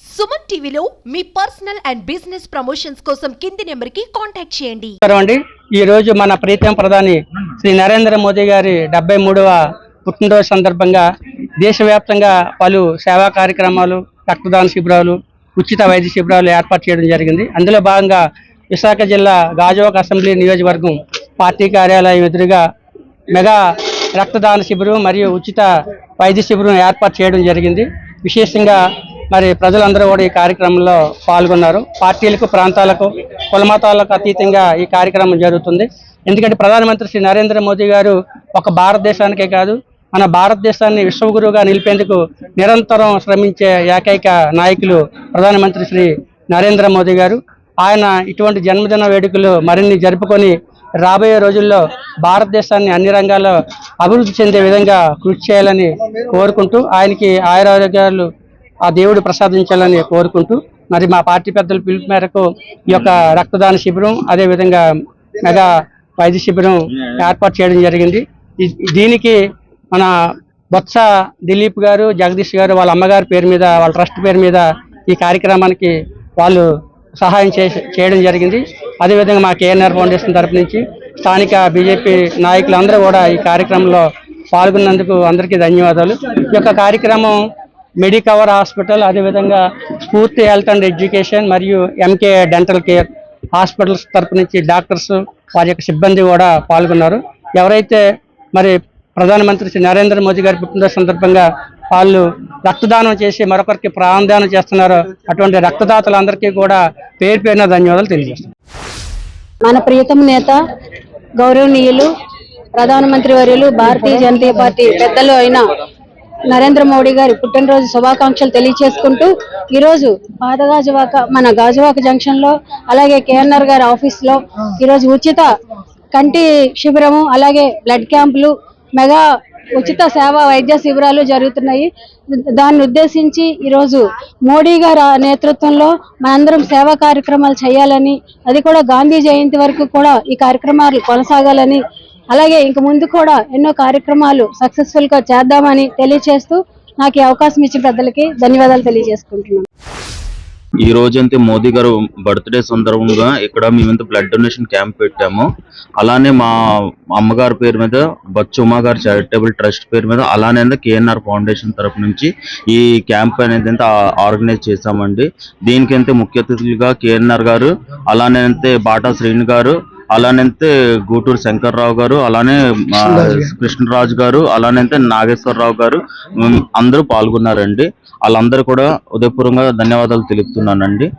సుమన్ టీవీలో మీ personal and business promotions కోసం కింది నెంబర్కి కాంటాక్ట్ చేయండి. అండి ఈ రోజు మన ప్రీతం ప్రధాని శ్రీ నరేంద్ర మోదీ గారి డెబ్బై మూడవ పుట్టినరోజు సందర్భంగా దేశవ్యాప్తంగా పలు సేవా కార్యక్రమాలు రక్తదాన శిబిరాలు ఉచిత వైద్య శిబిరాలు ఏర్పాటు చేయడం జరిగింది. అందులో భాగంగా విశాఖ జిల్లా గాజువాక అసెంబ్లీ నియోజకవర్గం పార్టీ కార్యాలయం ఎదురుగా మెగా రక్తదాన శిబిరం మరియు ఉచిత వైద్య శిబిరం ఏర్పాటు చేయడం జరిగింది. విశేషంగా మరి ప్రజలందరూ కూడా ఈ కార్యక్రమంలో పాల్గొన్నారు. పార్టీలకు ప్రాంతాలకు కులమతాలకు అతీతంగా ఈ కార్యక్రమం జరుగుతుంది. ఎందుకంటే ప్రధానమంత్రి శ్రీ నరేంద్ర మోదీ గారు ఒక భారతదేశానికే కాదు మన భారతదేశాన్ని విశ్వగురువుగా నిలిపేందుకు నిరంతరం శ్రమించే ఏకైక నాయకులు ప్రధానమంత్రి శ్రీ నరేంద్ర మోదీ గారు. ఆయన ఇటువంటి జన్మదిన వేడుకలు మరిన్ని జరుపుకొని రాబోయే రోజుల్లో భారతదేశాన్ని అన్ని రంగాల్లో అభివృద్ధి చెందే విధంగా కృషి చేయాలని కోరుకుంటూ ఆయనకి ఆయురారోగ్యాలు ఆ దేవుడు ప్రసాదించాలని కోరుకుంటూ మరి మా పార్టీ పెద్దల పిలుపు మేరకు ఈ యొక్క రక్తదాన శిబిరం అదేవిధంగా మెగా వైద్య శిబిరం ఏర్పాటు చేయడం జరిగింది. దీనికి మన బొత్స దిలీప్ గారు జగదీష్ గారు వాళ్ళ అమ్మగారి పేరు మీద వాళ్ళ ట్రస్ట్ పేరు మీద ఈ కార్యక్రమానికి వాళ్ళు సహాయం చేసి చేయడం జరిగింది. అదేవిధంగా మా కేఎన్ఆర్ ఫౌండేషన్ తరపు నుంచి స్థానిక బీజేపీ నాయకులందరూ కూడా ఈ కార్యక్రమంలో పాల్గొన్నందుకు అందరికీ ధన్యవాదాలు. ఈ యొక్క కార్యక్రమం మెడికవర్ హాస్పిటల్ అదేవిధంగా స్ఫూర్తి హెల్త్ అండ్ ఎడ్యుకేషన్ మరియు M K dental care hospitals తరపు నుంచి డాక్టర్స్ వారి యొక్క సిబ్బంది కూడా పాల్గొన్నారు. ఎవరైతే మరి ప్రధానమంత్రి శ్రీ నరేంద్ర మోదీ గారి పుట్టినరోజు సందర్భంగా వాళ్ళు రక్తదానం చేసి మరొకరికి ప్రాణదానం చేస్తున్నారో అటువంటి రక్తదాతలందరికీ కూడా పేరు పేరున ధన్యవాదాలు తెలియజేస్తున్నాను మన ప్రియతమ నేత గౌరవనీయులు ప్రధానమంత్రి వర్యులు భారతీయ జనతా పార్టీ పెద్దలు అయిన నరేంద్ర మోడీ గారి పుట్టినరోజు శుభాకాంక్షలు తెలియచేసుకుంటూ ఈరోజు పాత గాజువాక మన గాజువాక జంక్షన్లో అలాగే కేఎన్ఆర్ గారి ఆఫీస్లో ఈరోజు ఉచిత కంటి శిబిరము అలాగే బ్లడ్ క్యాంపులు మెగా ఉచిత సేవ వైద్య శిబిరాలు జరుగుతున్నాయి. దాన్ని ఉద్దేశించి ఈరోజు మోడీ గారి నేతృత్వంలో మనందరం సేవా కార్యక్రమాలు చేయాలని అది కూడా గాంధీ జయంతి వరకు కూడా ఈ కార్యక్రమాలు కొనసాగాలని అలాగే ఇంక ముందు కూడా ఎన్నో కార్యక్రమాలు సక్సెస్ఫుల్గా చేద్దామని తెలియచేస్తూ నాకు ఈ అవకాశం ఇచ్చిన పెద్దలకి ధన్యవాదాలు తెలియజేసుకుంటున్నాను. ఈ రోజైతే మోదీ గారు బర్త్డే సందర్భంగా ఇక్కడ మేమైతే బ్లడ్ డొనేషన్ క్యాంప్ పెట్టాము. అలానే మా అమ్మగారి పేరు మీద బచ్చుమా గారి చారిటబుల్ ట్రస్ట్ పేరు మీద అలానే కేఎన్ఆర్ ఫౌండేషన్ తరపు నుంచి ఈ క్యాంప్ అనేది అయితే ఆర్గనైజ్ చేశామండి. దీనికంతే ముఖ్య అతిథులుగా కేఎన్ఆర్ గారు అలానే అంతే బాటా శ్రీని గారు అలానంతే గూటూరు శంకర్రావు గారు అలానే కృష్ణరాజు గారు. అలానంతే నాగేశ్వరరావు గారు అందరూ పాల్గొన్నారండి. వాళ్ళందరూ కూడా ఉదయపూర్వకంగా ధన్యవాదాలు తెలుపుతున్నానండి.